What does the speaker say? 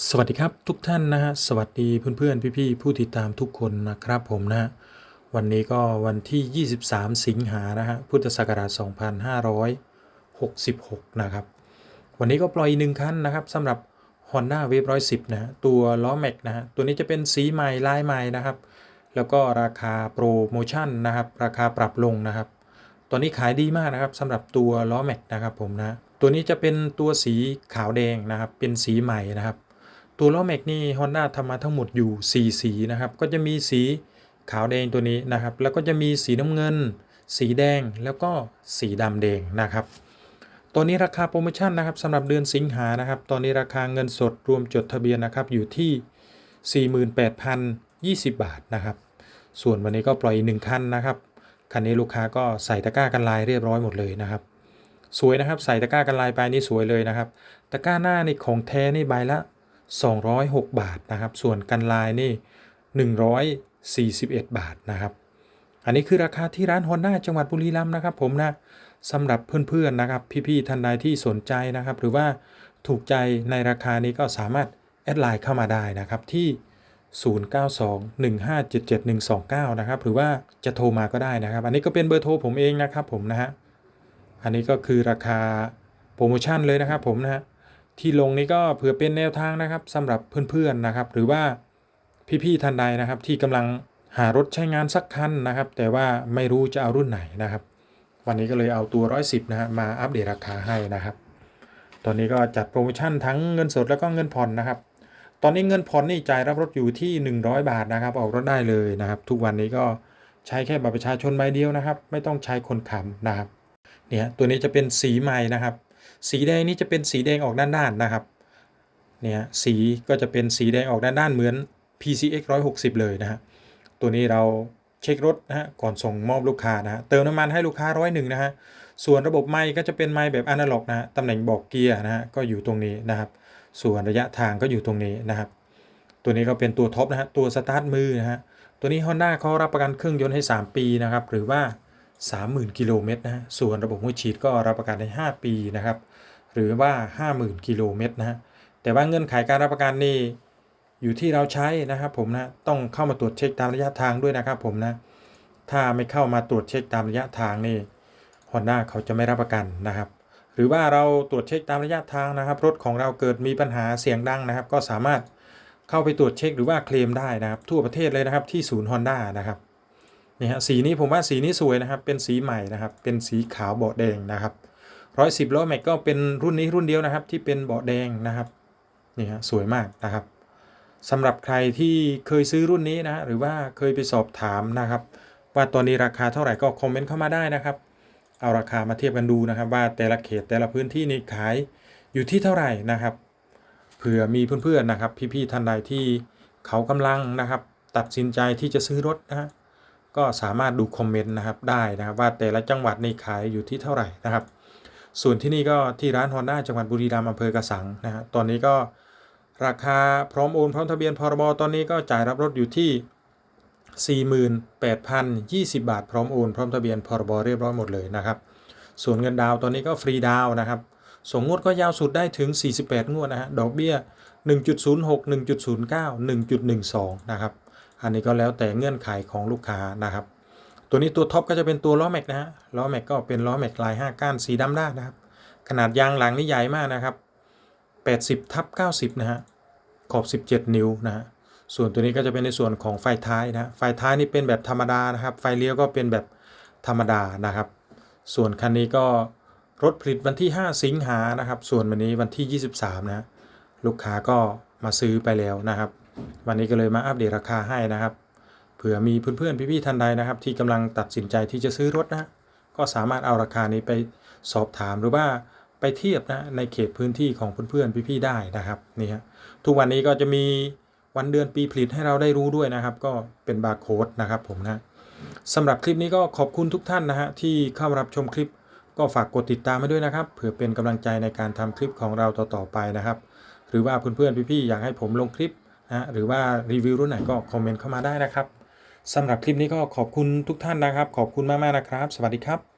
สวัสดีครับทุกท่านนะฮะสวัสดีเพื่อนๆ พี่ๆ ผู้ติดตามทุกคนนะครับผมนะฮะวันนี้ก็วันที่ 23 สิงหานะฮะพุทธศักราช 2566 นะครับ วันนี้ก็ปล่อยหนึ่งคันนะครับสำหรับ Honda Wave 110 นะฮะตัวล้อแม็กนะฮะตัวนี้จะเป็นสีใหม่ลายใหม่นะครับ แล้วก็ราคาโปรโมชั่นนะครับ ราคาปรับลงนะครับ ตอนนี้ขายดีมากนะครับสำหรับตัวล้อแม็กนะครับผมนะตัวนี้จะเป็นตัวสีขาวแดงนะครับเป็นสีใหม่นะครับ ตัวล้อแม็กนี่ Honda ทำมาทั้งหมดอยู่ 4 สีนะครับ ก็จะมีสีขาวแดงตัวนี้นะครับ แล้วก็จะมีสีน้ำเงิน สีแดงแล้วก็สีดำแดงนะครับตอนนี้ราคาโปรโมชั่นนะครับสำหรับเดือนสิงหานะครับ ตอนนี้ราคาเงินสดรวมจดทะเบียนนะครับอยู่ที่ 48,020 บาทนะครับ ส่วนวันนี้ก็ปล่อยอีกหนึ่งคันนะครับ คันนี้ลูกค้าก็ใส่ตะกร้ากันลายเรียบร้อยหมดเลยนะครับสวยนะครับใส่ตะกร้ากันลายไปนี่สวยเลยนะครับ ตะกร้าหน้านี่ของแท้นี่ใบละ 206 บาทนะครับ ส่วนกันลายนี่ 141 บาทนะครับ อันนี้คือราคาที่ร้านฮอนด้าจังหวัดบุรีรัมย์นะครับ ผมนะสำหรับเพื่อนๆนะครับพี่ๆท่านใดที่สนใจนะครับ หรือว่าถูกใจในราคานี้ก็สามารถแอดไลน์เข้ามาได้นะครับที่ 0921577129 นะครับ หรือว่าจะโทรมาก็ได้นะครับ อันนี้ก็เป็นเบอร์โทรผมเองนะครับผมนะฮะอันนี้ก็คือราคาโปรโมชั่นเลยนะครับผมนะฮะ ที่ลงนี้ก็เผื่อเป็นแนวทางนะครับสำหรับเพื่อนๆนะครับ หรือว่าพี่ๆท่านใดนะครับ ที่กำลังหารถใช้งานสักคันนะครับ แต่ว่าไม่รู้จะเอารุ่นไหนนะครับ วันนี้ก็เลยเอาตัว 110 นะฮะมาอัปเดตราคาให้นะครับ ตอนนี้ก็จัดโปรโมชั่นทั้งเงินสดแล้วก็เงินผ่อนนะครับ ตอนนี้เงินผ่อนนี่จ่ายรับรถอยู่ที่ 100 บาทนะครับออกรถได้เลยนะครับ ทุกวันนี้ก็ใช้แค่บัตรประชาชนใบเดียวนะครับ ไม่ต้องใช้คนค้ำนะครับเนี่ยตัวนี้จะเป็นสีใหม่นะครับ สีแดงนี่จะเป็นสีแดงออกด้านๆนะครับเนี่ยสีก็จะเป็นสีแดงออกด้านๆเหมือน PCX 160 เลยนะฮะตัวนี้เราเช็ครถนะฮะก่อนส่งมอบลูกค้านะฮะเติมน้ำมันให้ลูกค้าร้อยหนึ่งนะฮะส่วนระบบไมค์ก็จะเป็นไมค์แบบอนาล็อกนะฮะตำแหน่งบอกเกียร์นะฮะก็อยู่ตรงนี้นะครับ ส่วนระยะทางก็อยู่ตรงนี้นะครับ ตัวนี้ก็เป็นตัวท็อปนะฮะตัวสตาร์ทมือนะฮะตัวนี้ Honda เขารับประกันเครื่องยนต์ให้ 3 ปีนะครับหรือว่า 30,000 กิโลเมตรนะฮะส่วนระบบหัวฉีดก็รับประกันให้5ปีนะครับ หรือว่า 50,000 กิโลเมตรนะฮะแต่ว่าเงื่อนไขการรับประกันนี่อยู่ที่เราใช้นะครับผมนะต้องเข้ามาตรวจเช็คตามระยะทางด้วยนะครับผมนะถ้าไม่เข้ามาตรวจเช็คตามระยะทางนี่ Honda เขาจะไม่รับประกันนะครับ หรือว่าเราตรวจเช็คตามระยะทางนะครับ รถของเราเกิดมีปัญหาเสียงดังนะครับ ก็สามารถเข้าไปตรวจเช็คหรือว่าเคลมได้นะครับ ทั่วประเทศเลยนะครับที่ศูนย์ Honda นะครับ นี่ฮะสีนี้ผมว่าสีนี้สวยนะครับ เป็นสีใหม่นะครับ เป็นสีขาวเบาะแดงนะครับร้อยสิบล้อแม็กก็เป็นรุ่นนี้รุ่นเดียวนะครับ ที่เป็นเบาะแดงนะครับนี่ฮะสวยมากนะครับสำหรับใครที่เคยซื้อรุ่นนี้นะหรือว่าเคยไปสอบถามนะครับ ว่าตอนนี้ราคาเท่าไหร่ก็คอมเมนต์เข้ามาได้นะครับ เอาราคามาเทียบกันดูนะครับ ว่าแต่ละเขตแต่ละพื้นที่นี่ขายอยู่ที่เท่าไหร่นะครับเผื่อมีเพื่อนๆนะครับ พี่ๆท่านใดที่เขากำลังนะครับ ตัดสินใจที่จะซื้อรถนะฮะ ก็สามารถดูคอมเมนต์นะครับได้นะครับว่าแต่ละจังหวัดในขายอยู่ที่เท่าไหร่นะครับ ส่วนที่นี่ก็ที่ร้านฮอนด้าจังหวัดบุรีรัมย์อำเภอกระสังนะฮะตอนนี้ก็ราคาพร้อมโอนพร้อมทะเบียนพรบตอนนี้ก็จ่ายรับรถอยู่ที่ 48,020 บาท พร้อมโอนพร้อมทะเบียนพรบเรียบร้อยหมดเลยนะครับ ส่วนเงินดาวตอนนี้ก็ฟรีดาวน์นะครับส่งงวดก็ยาวสุดได้ถึง 48 งวดนะฮะดอกเบี้ย 1.06 1.09 1.12 นะครับ อันนี้ก็แล้วแต่เงื่อนไขของลูกค้านะครับ ตัวนี้ตัวท็อปก็จะเป็นตัวล้อแม็กนะฮะล้อแม็กก็เป็นล้อแม็กลาย5ก้านสีดำด้านนะครับ ขนาดยางหลังนี่ใหญ่มากนะครับ80ทับ90นะฮะขอบ 17 นิ้วนะฮะส่วนตัวนี้ก็จะเป็นในส่วนของไฟท้ายนะไฟท้ายนี่เป็นแบบธรรมดานะครับ ไฟเลี้ยวก็เป็นแบบธรรมดานะครับ ส่วนคันนี้ก็รถผลิตวันที่ 5 สิงหานะครับ ส่วนวันนี้วันที่ 23 นะ ลูกค้าก็มาซื้อไปแล้วนะครับ วันนี้ก็เลยมาอัปเดตราคาให้นะครับ เผื่อมีเพื่อนๆพี่ๆท่านใดนะครับ ที่กำลังตัดสินใจที่จะซื้อรถนะก็สามารถเอาราคานี้ไปสอบถามหรือว่าไปเทียบนะในเขตพื้นที่ของเพื่อนๆพี่ๆได้นะครับนี่ฮะทุกวันนี้ก็จะมีวันเดือนปีผลิตให้เราได้รู้ด้วยนะครับ ก็เป็นบาร์โค้ดนะครับผมนะสำหรับคลิปนี้ก็ขอบคุณทุกท่านนะฮะที่เข้ารับชมคลิป ก็ฝากกดติดตามไว้ด้วยนะครับ เผื่อเป็นกำลังใจในการทำคลิปของเราต่อๆไปนะครับ หรือว่าเพื่อนๆพี่ๆอยากให้ผมลงคลิป นะหรือว่ารีวิวรุ่นไหนก็คอมเมนต์เข้ามาได้นะครับสำหรับคลิปนี้ก็ขอบคุณทุกท่านนะครับ ขอบคุณมากๆนะครับ สวัสดีครับ